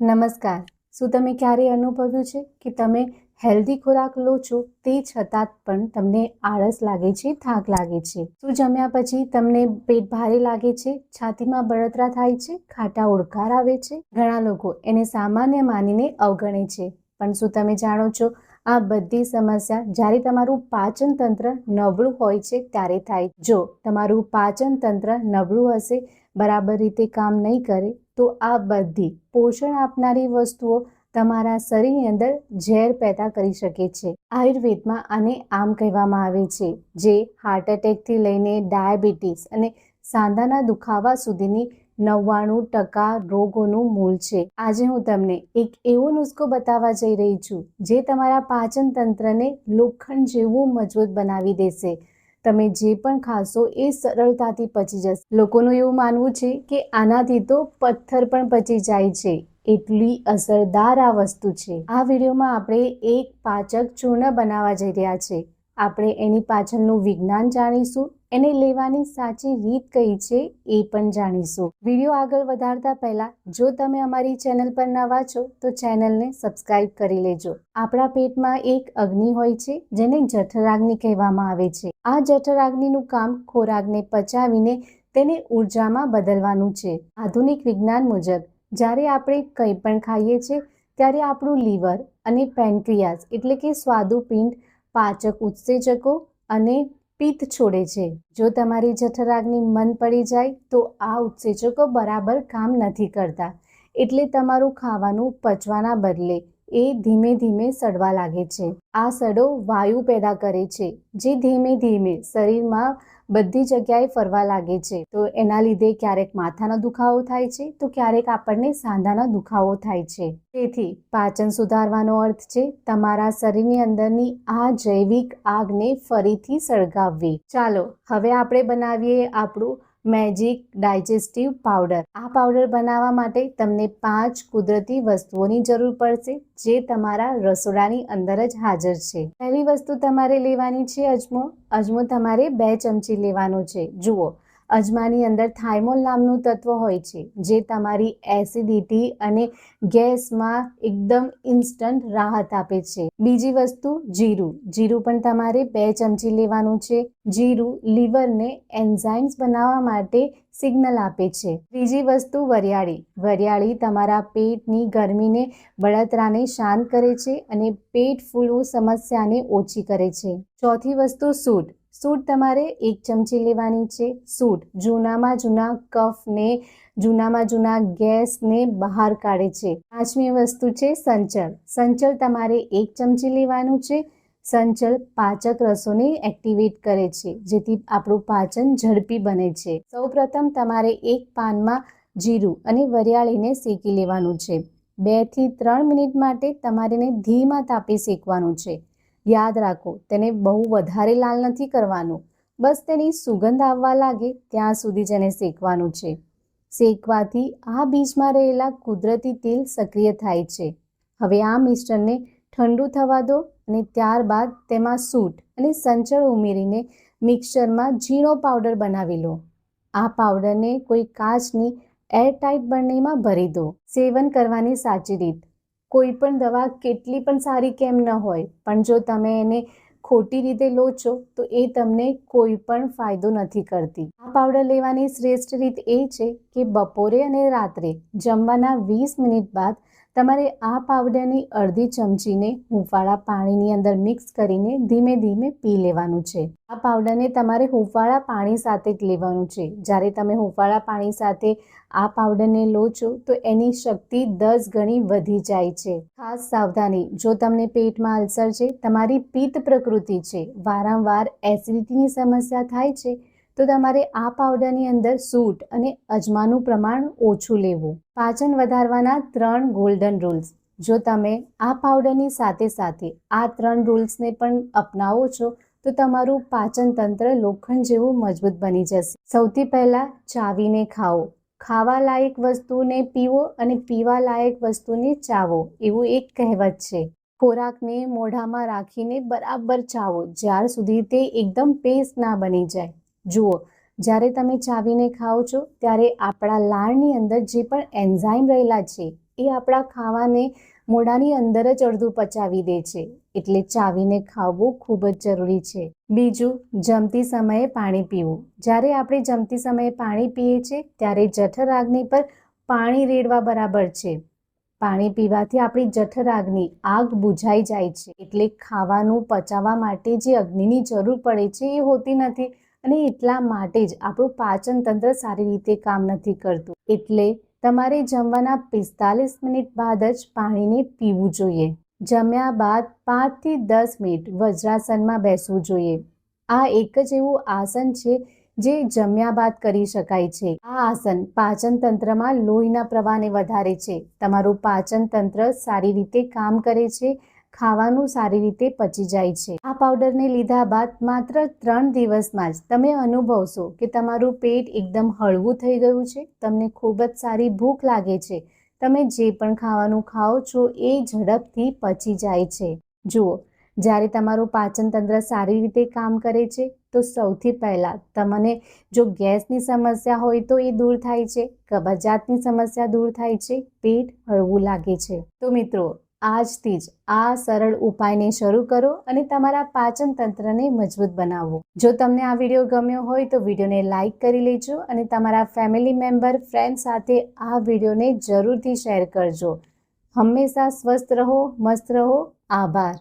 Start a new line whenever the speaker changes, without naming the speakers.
નમસ્કાર. શું તમે ક્યારેય અનુભવ્યું છે કે તમે હેલ્ધી ખોરાક લો છો તે છતાં પણ તમને આળસ લાગે છે, થાક લાગે છે? શું જમ્યા પછી તમને પેટ ભારે લાગે છે, છાતીમાં બળતરા થાય છે, ખાટા ઓળકાર આવે છે? ઘણા લોકો એને સામાન્ય માનીને અવગણે છે. પણ શું તમે જાણો છો આ બધી સમસ્યા જ્યારે તમારું પાચન તંત્ર નબળું હોય છે ત્યારે થાય? જો તમારું પાચન તંત્ર નબળું હશે, બરાબર રીતે કામ નહીં કરે તો આ બધી પોષણ આપનારી વસ્તુઓ તમારા શરીરની અંદર ઝેર પેદા કરી શકે છે. આયુર્વેદમાં આને આમ કહેવામાં આવે છે, જે હાર્ટ એટેકથી લઈને ડાયાબિટીસ અને સાંધાના દુખાવા સુધીની નવ્વાણું ટકા રોગોનું મૂળ છે. આજે હું તમને એક એવો નુસ્ખો બતાવવા જઈ રહી છું, જે તમારા પાચન તંત્રને લોખંડ જેવું મજબૂત બનાવી દેશે. તમે જે પણ ખાશો એ સરળતાથી પચી જશે. લોકોનું એવું માનવું છે કે આનાથી તો પથ્થર પણ પચી જાય છે. એટલી અસરદાર આ વસ્તુ છે. આ વિડીયોમાં આપણે એક પાચક ચૂર્ણ બનાવવા જઈ રહ્યા છે આપણે એની પાછળનું વિજ્ઞાન જાણીશું, એને લેવાની સાચી રીત કઈ છે એ પણ જાણીશું. વીડિયો આગળ વધારતા પહેલા, જો તમે અમારી ચેનલ પર નવા છો, તો ચેનલને સબસ્ક્રાઇબ કરી લેજો. આપણા પેટમાં એક અગ્નિ હોય છે, જેને જઠરાગ્નિ કહેવામાં આવે છે. આ જઠરાગ્નિનું કામ ખોરાકને પચાવીને તેને ઉર્જામાં બદલવાનું છે. આધુનિક વિજ્ઞાન મુજબ, જ્યારે આપણે કંઈ પણ ખાઈએ છીએ ત્યારે આપણું લીવર અને પેન્ક્રિયાસ, એટલે કે સ્વાદુપિંડ પાચક ઉત્સેચકો અને પિત્ત છોડે છે. જો તમારી જઠરાગ્નિ મન પડી જાય, તો આ ઉત્સેચકો બરાબર કામ નથી કરતા. એટલે તમારું ખાવાનું પચવાના બદલે એ ધીમે ધીમે સડવા લાગે છે. આ સડો વાયુ પેદા કરે છે, જે ધીમે ધીમે શરીરમાં બધી જગ્યાએ ફરવા લાગે છે. તો એના લીધે ક્યારેક માથાનો દુખાવો થાય છે, તો ક્યારેક આપણને સાંધાનો દુખાવો થાય છે. તેથી પાચન સુધારવાનો અર્થ છે, તમારા શરીરની અંદરની આ જૈવિક આગને ફરીથી સળગાવવી. ચાલો, હવે આપણે બનાવીએ આપણું મેજિક ડાયજેસ્ટિવ પાવડર. આ પાવડર બનાવવા માટે તમને પાંચ કુદરતી વસ્તુઓની જરૂર પડશે, જે તમારા રસોડાની અંદર જ હાજર છે. પહેલી વસ્તુ તમારે લેવાની છે અજમો. અજમો તમારે બે ચમચી લેવાનો છે. જુઓ અજમાની અંદર થાઇમોલ નામનું તત્વ હોય છે, જે તમારી એસિડિટી અને ગેસમાં એકદમ ઇન્સ્ટન્ટ રાહત આપે છે. બીજી વસ્તુ, જીરું. જીરું પણ તમારે બે ચમચી લેવાનું છે. જીરું લીવરને એન્ઝાઇમ્સ બનાવવા માટે સિગ્નલ આપે છે. ત્રીજી વસ્તુ, વરિયાળી. વરિયાળી તમારા પેટની ગરમીને બળતરાને શાંત કરે છે અને પેટ ફૂલવું સમસ્યાને ઓછી કરે છે. ચોથી વસ્તુ, સૂટ. સૂટ તમારે એક ચમચી લેવાની છે. સૂટ જૂનામાં જૂના કફને જૂનામાં જૂના ગેસને બહાર કાઢે છે. પાંચમી વસ્તુ છે સંચળ સંચળ તમારે એક ચમચી લેવાનું છે. સંચળ પાચક રસોને એક્ટિવેટ કરે છે, જેથી આપણું પાચન ઝડપી બને છે. સૌપ્રથમ તમારે એક પાનમાં જીરું અને વરિયાળીને શેકી લેવાનું છે. બેથી ત્રણ મિનિટ માટે તમારે ધીમા તાપે શેકવાનું છે. યાદ રાખો, તેને બહુ વધારે લાલ નથી કરવાનું. બસ તેની સુગંધ આવવા લાગે ત્યાં સુધી જ એને શેકવાનું છે. શેકવાથી આ બીજમાં રહેલા કુદરતી તેલ સક્રિય થાય છે. હવે આ મિશ્રણને ઠંડુ થવા દો અને ત્યારબાદ તેમાં સૂટ અને સંચળ ઉમેરીને મિક્સરમાં ઝીણો પાવડર બનાવી લો. આ પાવડરને કોઈ કાચની એરટાઇટ બરણીમાં ભરી દો. સેવન કરવાની સાચી રીત. કોઈ પણ દવા કેટલી પણ સારી કેમ ન હોય, પણ જો તમે એને ખોટી રીતે લો છો, તો એ તમને કોઈ પણ ફાયદો નથી કરતી. આ પાવડર લેવાની શ્રેષ્ઠ રીત એ છે કે બપોરે અને રાત્રે જમવાના વીસ મિનિટ બાદ તમારે આ પાવડરની અડધી ચમચીને હુંફાળા પાણીની અંદર મિક્સ કરીને ધીમે ધીમે પી લેવાનું છે. આ પાવડરને તમારે હૂંફાળા પાણી સાથે જ લેવાનું છે. જ્યારે તમે હૂંફાળા પાણી સાથે આ પાવડરને લો છો, તો એની શક્તિ દસ ગણી વધી જાય છે. ખાસ સાવધાની, જો તમને પેટમાં અલ્સર છે, તમારી પિત્ત પ્રકૃતિ છે. વારંવાર એસિડિટીની સમસ્યા થાય છે તો તમારે આ પાવડરની અંદર સૂટ અને અજમાનું પ્રમાણ ઓછું લેવું. પાચન વધારવાના ત્રણ ગોલ્ડન રૂલ્સ જો તમે આ પાવડરની સાથે સાથે આ ત્રણ રૂલ્સને પણ અપનાવો છો, તો તમારું પાચન તંત્ર લોખંડ જેવું મજબૂત બની જશે. સૌથી પહેલાં ચાવીને ખાઓ. ખાવા લાયક વસ્તુને પીવો અને પીવા લાયક વસ્તુને ચાવો. એવું એક કહેવત છે. ખોરાકને મોઢામાં રાખીને બરાબર ચાવો, જ્યાર સુધી તે એકદમ પેસ્ટ ના બની જાય. જુઓ, જ્યારે તમે ચાવીને ખાઓ છો, ત્યારે આપણા લાળની અંદર જે પણ એન્ઝાઇમ રહેલા છે, એ આપણા ખાવાને મોઢાની અંદર જ અડધું પચાવી દે છે. એટલે ચાવીને ખાવું ખૂબ જ જરૂરી છે. બીજું, જમતી સમયે પાણી પીવું. જ્યારે આપણે જમતી સમયે પાણી પીએ છીએ, ત્યારે જઠરાગ્નિ પર પાણી રેડવા બરાબર છે. પાણી પીવાથી આપણી જઠરાગ્નિ આગ બુઝાઈ જાય છે. એટલે ખાવાનું પચાવવા માટે જે અગ્નિની જરૂર પડે છે, એ હોતી નથી. અને એટલા માટે જ આપણું પાચન તંત્ર સારી રીતે કામ નથી કરતું. એટલે તમારે જમવાના પિસ્તાલીસ મિનિટ બાદ જ પાણીને પીવું જોઈએ. જમ્યા બાદ પાંચથી દસ મિનિટ વજ્રાસનમાં બેસવું જોઈએ. આ એક જ એવું આસન છે જે જમ્યા બાદ કરી શકાય છે. આ આસન પાચન તંત્રમાં લોહીના પ્રવાહને વધારે છે. તમારું પાચન તંત્ર સારી રીતે કામ કરે છે ખાવાનું સારી રીતે પચી જાય છે. આ પાવડરને લીધા બાદ માત્ર ત્રણ દિવસમાં જ તમે અનુભવશો કે તમારું પેટ એકદમ હળવું થઈ ગયું છે. તમને ખૂબ જ સારી ભૂખ લાગે છે. તમે જે પણ ખાવાનું ખાઓ છો એ ઝડપથી પચી જાય છે. જુઓ, જ્યારે તમારું પાચન તંત્ર સારી રીતે કામ કરે છે, તો સૌથી પહેલાં તમને જો ગેસની સમસ્યા હોય તો એ દૂર થાય છે, કબજિયાતની સમસ્યા દૂર થાય છે, પેટ હળવું લાગે છે. તો મિત્રો આજથી જ આ સરળ ઉપાયને શરૂ કરો અને તમારા પાચન તંત્રને મજબૂત બનાવો. જો તમને આ વીડિયો ગમ્યો હોય તો વિડીયોને લાઇક કરી લેજો અને તમારા ફેમિલી મેમ્બર, ફ્રેન્ડ સાથે આ વિડીયોને જરૂરથી શેર કરજો. હંમેશા સ્વસ્થ રહો, મસ્ત રહો. આભાર.